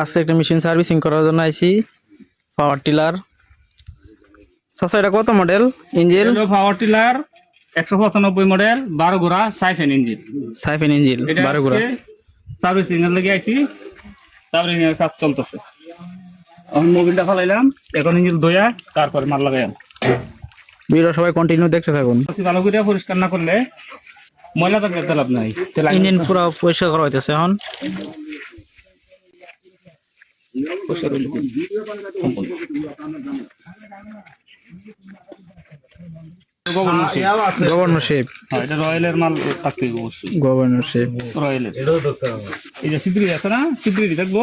আজকে একটা machine servicing করার জন্য আইছি পাওয়ার টিলার চাচা এটা কত মডেল ইঞ্জিন পাওয়ার টিলার একশো পঁচানব্বই মডেল বারো গোড়া সাইফেন ইঞ্জিন সাইফেন ইঞ্জিন বারো গুড়া সার্ভিসিং এর লেগে আইছি তারপরে এর কাজ চলতেছে। এখন মোবিলটা ফেলাইলাম এখন ইঞ্জিন দইয়া তারপরে মাল লাগাইলাম ভিডিও সবাই কন্টিনিউ দেখতে থাকুন। ভালো করে পরিষ্কার না করলে ময়লা থাকলে লাভ নাই তেল ইঞ্জিন পুরো পরিষ্কার করা হইতেছে এখন। পরিষ্কার হইলে কি? সম্পূর্ণ। গভর্নর গভর্নরশিপ হ্যাঁ এটা রয়্যালের মাল থাকতে অবশ্যই। গভর্নরশিপ রয়্যালের এই যে সিদ্রি আছে না? সিদ্রি থাকব?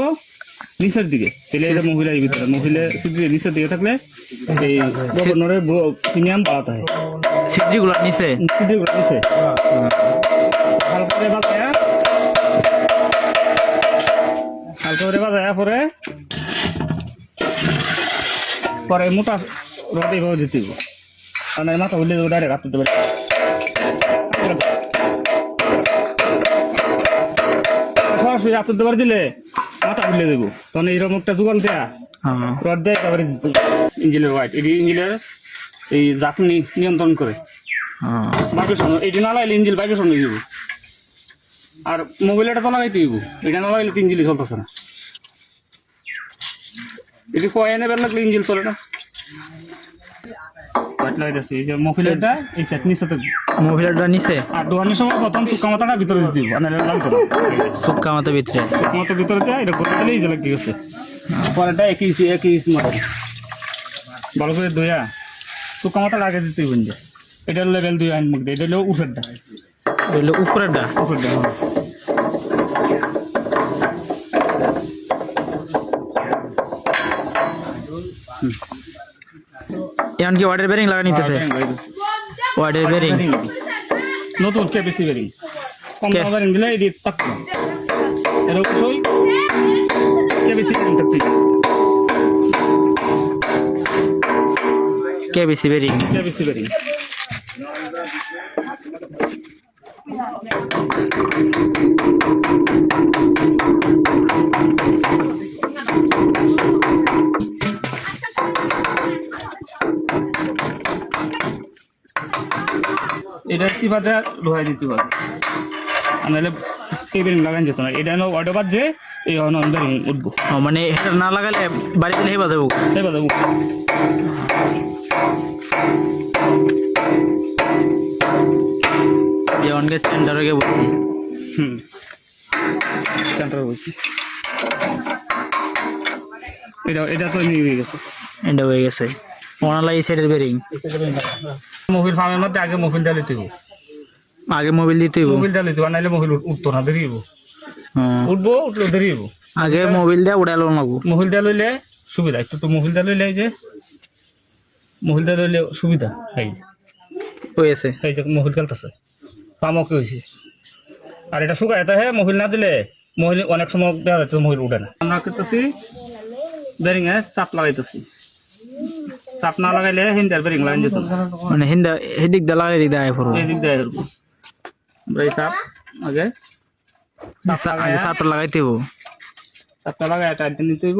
নিচের দিকে। তাহলে এটা মহিলা এই ভিতরে। মহিলা সিদ্রি নিচের দিকে থাকলে এই গভর্নরের প্রিমিয়াম পাওয়াতে হয়। সিদ্রি নিচে? সিদ্রি নিচে। হালকা করে বাজায়া হালকা করে বাজায়া পরে? পরে মোটা রড এইভাবে দিতে হবে কারণ এই মাথা হইলে ডাইরেক্ট হাত দিতে পারে। সরাসরি হাত দিতে পারে দিলে মাথা খুলে দেবো। তখন এইরকম একটা জোগাল দেয়া হ্যাঁ। রড দেয় একেবারে ইঞ্জিনের হোয়াইট এটি ইঞ্জিনের এই জাতনি নিয়ন্ত্রণ করে। ভাইব্রেশন এটি না লাগাইলে ইঞ্জিন ভাইব্রেশন হয়ে যাব। আর মোবাইল এটা তো লাগাইতে হইব। এটা না লাগাইলে তো ইঞ্জিনই চলতেছে না। এটি কয়ে নেবেন লাগলে ইঞ্জিন চলে না। মহিলাটা নিচে আর দোকানের সময় প্রথম সুক্কা মাথাটা ভিতরে দিতে সুক্কা মাথা ভিতরে সুক্কা মাথা ভিতরে? দেয় এটা করে দিলে ইজে লাগতে গেছে। পরেরটা একই একই মডেল ভালো করে দইয়া সুক্কা মাথাটা আগে দিতে হইবেন যে এটা লেভেল দুই আইন মধ্যে এটা হলো হইল উপরেরটা? উপরেরটা হ্যাঁ। এখন কি ওয়াটার বেরিং লাগা নিতেছে ওয়াটার বেরিং নতুন কে বেশি বেরিং কম কে? দাম বেরিং দিলে এটি থাকতো না। এর অবশ্যই কে বেশি বেরিং থাকতে কে বেশি বেরিং কে বেশি এটা সিফাতে লোহাই দিতে পারে নাহলে বেরিং লাগান যেত না। এটা হলো অর্ডার বাদ যে এই অন বেরিং উঠবো মানে এটা না লাগালে বাড়ি দিলে হেবা যাব এবার দেবো যেমনকে সেন্টারে গিয়ে বলছি হুম। সেন্টার বলছি এটা এটা তো নিয়ে হয়ে গেছে। এটা হয়ে গেছে। ওনালা এই সাইডের বেরিং মোবিল ফার্মের মধ্যে আগে মোবিল ডালে তুই আগে মোবিল দিতে মোবিল ডালে তুই নাইলে মোবিল উঠতো না দেরিব হ্যাঁ। উঠবো উঠল দেরিব আগে মোবিল দিয়ে উড়ালো লাগবো। মোবিল ডাল লইলে সুবিধা একটু তো মোবিল ডাল লইলে যে মোবিল ডাল লইলে সুবিধা এই যে। হয়েছে এই যে মোবিল খেলতেছে পামকে হয়েছে আর এটা শুকায় তা হ্যাঁ মোবিল না দিলে মহিল অনেক সময় দেখা যাচ্ছে মহিল উঠে না। আমরা করতেছি বেরিং এ চাপ লাগাইতেছি। চাপ না লাগাইলে হিন্দার বেরিং লাগাই যেত না। মানে হিন্দা হেদিক দা লাগাই দিক দায় পড়ব এই দিক দিয়ে এরকম আমরা এই চাপ আগে চাপ আগে লাগাইয়া- সাপটা লাগাইতে হইব চাপটা লাগাই টাইট নিতে হইব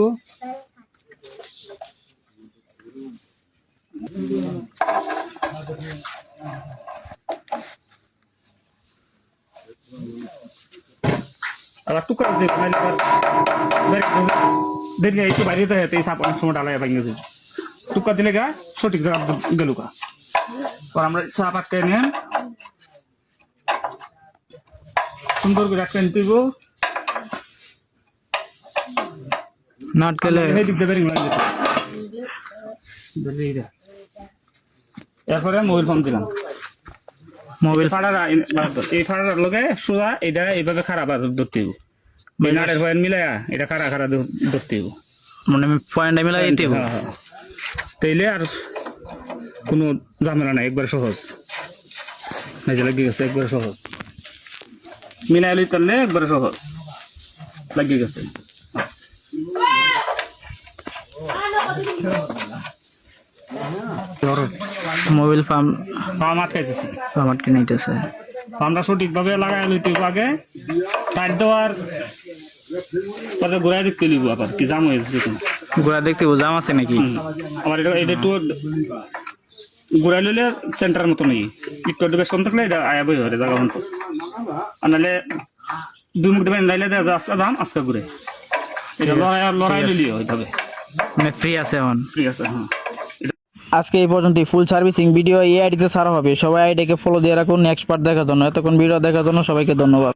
আবার টুকরা দিয়ে নাইলে আবার বেরিয়ে বেরিয়ে একটু বাইরে থাকে এই সাপ অনেক সময় ডালাই ভেঙে যাবে টুকা দিলে গা সঠিক জায়গা গেল গা। পর আমরা চাপ আটকে নেন। সুন্দর করে আটকে নিতে এরপরে মোবাইল ফোন দিলাম। মোবিল ফাড়ার এই ফাড়ার লগে সোজা এটা এইভাবে খারাপ আর ধরতে নাটের পয়েন্ট মিলায়া এটা খারা খারা ধর- ধরতে মানে পয়েন্ট মিলাই দিতে হ্যাঁ, হ্যাঁ। তাইলে আর কোনো ঝামেলা নাই একবার সহজ। যে লাগিয়ে গেছে একবার সহজ। মিলাই লই তাহলে একবারে সহজ। লাগিয়ে গেছে। মোবিল পাম্প পাম আটকাইতেছি। পাম্পকে নিতেছে আমরা সঠিকভাবে লাগাই লইতে আগে। টাইট দেওয়ার পরে ঘুরাই দেখতে লিব আবার কি জাম হয়েছে গোড়া দেখতে জাম আছে নাকি? আমার এটা এটা একটু ঘুরাই লইলে সেন্টার মতো নাকি? একটু একটু বেশ কম থাকলে এটা আয়া বই হরে জায়গা মতো। আর নাহলে দুই মুখ দেবেন নাইলে দাম আজকে ঘুরে। এটা লড়াই লড়াই লইলে হবে। মানে ফ্রি আছে এখন। ফ্রি আছে হ্যাঁ। আজকে এই পর্যন্ত ফুল সার্ভিসিং ভিডিও এই আইডিতে ছাড়া হবে। সবাই আইডিকে ফলো দিয়ে রাখুন নেক্সট পার্ট দেখার জন্য। এতক্ষণ ভিডিও দেখার জন্য সবাইকে ধন্যবাদ।